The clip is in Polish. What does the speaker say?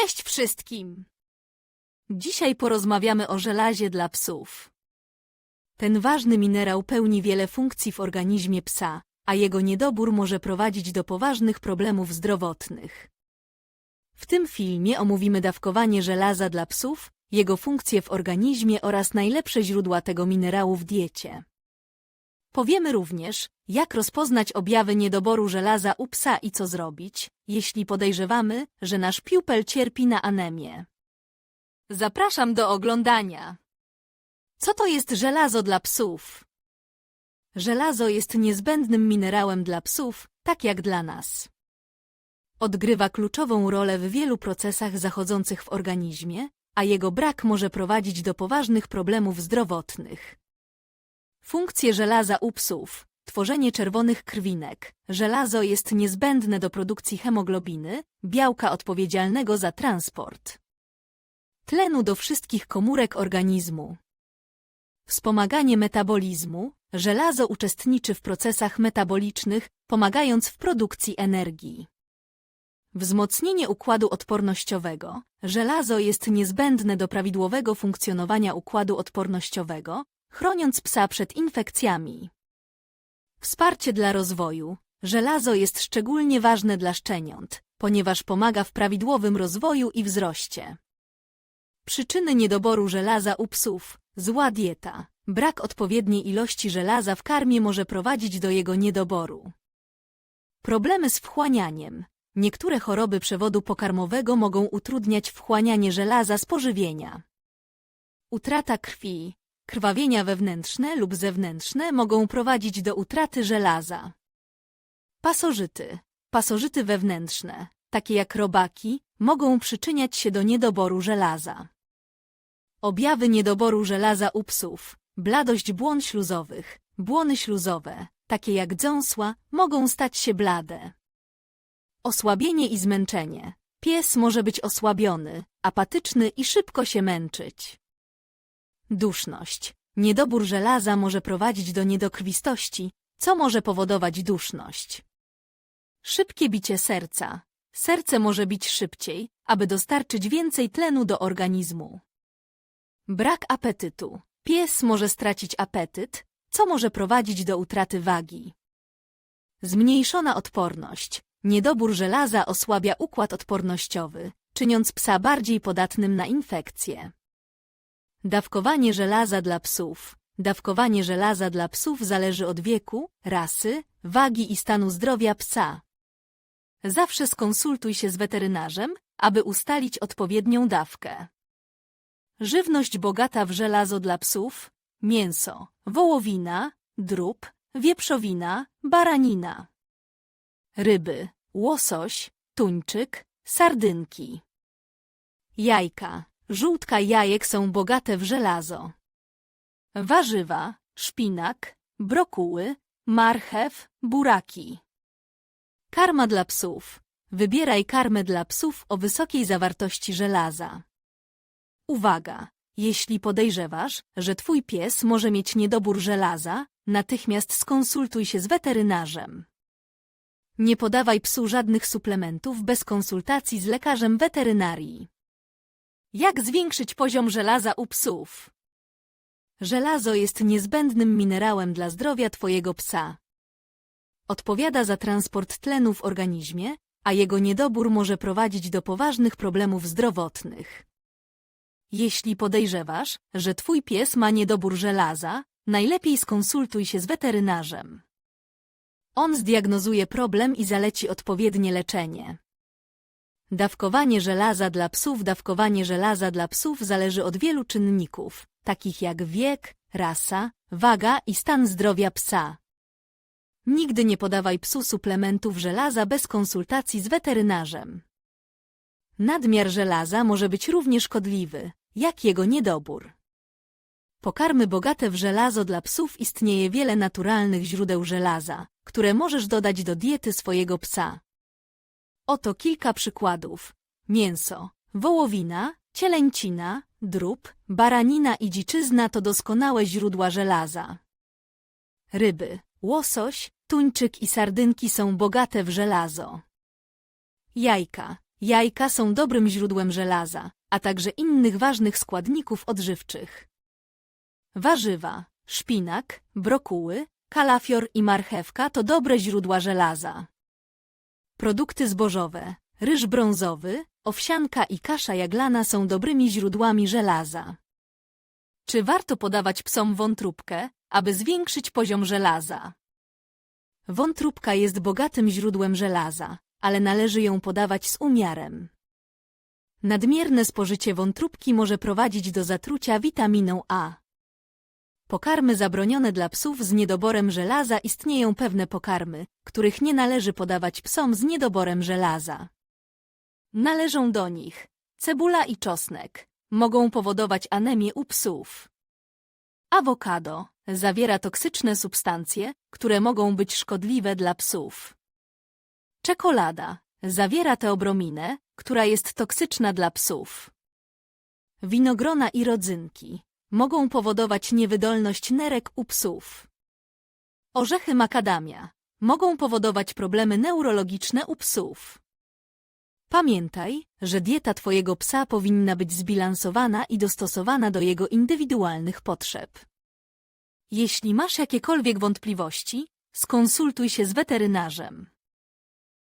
Cześć wszystkim! Dzisiaj porozmawiamy o żelazie dla psów. Ten ważny minerał pełni wiele funkcji w organizmie psa, a jego niedobór może prowadzić do poważnych problemów zdrowotnych. W tym filmie omówimy dawkowanie żelaza dla psów, jego funkcje w organizmie oraz najlepsze źródła tego minerału w diecie. Powiemy również, jak rozpoznać objawy niedoboru żelaza u psa i co zrobić, jeśli podejrzewamy, że nasz piupel cierpi na anemię. Zapraszam do oglądania. Co to jest żelazo dla psów? Żelazo jest niezbędnym minerałem dla psów, tak jak dla nas. Odgrywa kluczową rolę w wielu procesach zachodzących w organizmie, a jego brak może prowadzić do poważnych problemów zdrowotnych. Funkcje żelaza u psów. Tworzenie czerwonych krwinek. Żelazo jest niezbędne do produkcji hemoglobiny, białka odpowiedzialnego za transport. Tlenu do wszystkich komórek organizmu. Wspomaganie metabolizmu. Żelazo uczestniczy w procesach metabolicznych, pomagając w produkcji energii. Wzmocnienie układu odpornościowego. Żelazo jest niezbędne do prawidłowego funkcjonowania układu odpornościowego, chroniąc psa przed infekcjami. Wsparcie dla rozwoju. Żelazo jest szczególnie ważne dla szczeniąt, ponieważ pomaga w prawidłowym rozwoju i wzroście. Przyczyny niedoboru żelaza u psów. Zła dieta. Brak odpowiedniej ilości żelaza w karmie może prowadzić do jego niedoboru. Problemy z wchłanianiem. Niektóre choroby przewodu pokarmowego mogą utrudniać wchłanianie żelaza z pożywienia. Utrata krwi. Krwawienia wewnętrzne lub zewnętrzne mogą prowadzić do utraty żelaza. Pasożyty. Pasożyty wewnętrzne, takie jak robaki, mogą przyczyniać się do niedoboru żelaza. Objawy niedoboru żelaza u psów. Bladość błon śluzowych. Błony śluzowe, takie jak dząsła, mogą stać się blade. Osłabienie i zmęczenie. Pies może być osłabiony, apatyczny i szybko się męczyć. Duszność. Niedobór żelaza może prowadzić do niedokrwistości, co może powodować duszność. Szybkie bicie serca. Serce może bić szybciej, aby dostarczyć więcej tlenu do organizmu. Brak apetytu. Pies może stracić apetyt, co może prowadzić do utraty wagi. Zmniejszona odporność. Niedobór żelaza osłabia układ odpornościowy, czyniąc psa bardziej podatnym na infekcje. Dawkowanie żelaza dla psów. Dawkowanie żelaza dla psów zależy od wieku, rasy, wagi i stanu zdrowia psa. Zawsze skonsultuj się z weterynarzem, aby ustalić odpowiednią dawkę. Żywność bogata w żelazo dla psów, mięso, wołowina, drób, wieprzowina, baranina. Ryby, łosoś, tuńczyk, sardynki. Jajka, żółtka jajek są bogate w żelazo. Warzywa, szpinak, brokuły, marchew, buraki. Karma dla psów. Wybieraj karmę dla psów o wysokiej zawartości żelaza. Uwaga! Jeśli podejrzewasz, że twój pies może mieć niedobór żelaza, natychmiast skonsultuj się z weterynarzem. Nie podawaj psu żadnych suplementów bez konsultacji z lekarzem weterynarii. Jak zwiększyć poziom żelaza u psów? Żelazo jest niezbędnym minerałem dla zdrowia twojego psa. Odpowiada za transport tlenu w organizmie, a jego niedobór może prowadzić do poważnych problemów zdrowotnych. Jeśli podejrzewasz, że twój pies ma niedobór żelaza, najlepiej skonsultuj się z weterynarzem. On zdiagnozuje problem i zaleci odpowiednie leczenie. Dawkowanie żelaza dla psów Dawkowanie żelaza dla psów zależy od wielu czynników, takich jak wiek, rasa, waga i stan zdrowia psa. Nigdy nie podawaj psu suplementów żelaza bez konsultacji z weterynarzem. Nadmiar żelaza może być równie szkodliwy, jak jego niedobór. Pokarmy bogate w żelazo dla psów istnieje wiele naturalnych źródeł żelaza, które możesz dodać do diety swojego psa. Oto kilka przykładów. Mięso, wołowina, cielęcina, drób, baranina i dziczyzna to doskonałe źródła żelaza. Ryby, łosoś, tuńczyk i sardynki są bogate w żelazo. Jajka. Jajka są dobrym źródłem żelaza, a także innych ważnych składników odżywczych. Warzywa, szpinak, brokuły, kalafior i marchewka to dobre źródła żelaza. Produkty zbożowe, ryż brązowy, owsianka i kasza jaglana są dobrymi źródłami żelaza. Czy warto podawać psom wątróbkę, aby zwiększyć poziom żelaza? Wątróbka jest bogatym źródłem żelaza, ale należy ją podawać z umiarem. Nadmierne spożycie wątróbki może prowadzić do zatrucia witaminą A. Pokarmy zabronione dla psów z niedoborem żelaza istnieją pewne pokarmy, których nie należy podawać psom z niedoborem żelaza. Należą do nich cebula i czosnek. Mogą powodować anemię u psów. Awokado zawiera toksyczne substancje, które mogą być szkodliwe dla psów. Czekolada zawiera teobrominę, która jest toksyczna dla psów. Winogrona i rodzynki mogą powodować niewydolność nerek u psów. Orzechy makadamia mogą powodować problemy neurologiczne u psów. Pamiętaj, że dieta Twojego psa powinna być zbilansowana i dostosowana do jego indywidualnych potrzeb. Jeśli masz jakiekolwiek wątpliwości, skonsultuj się z weterynarzem.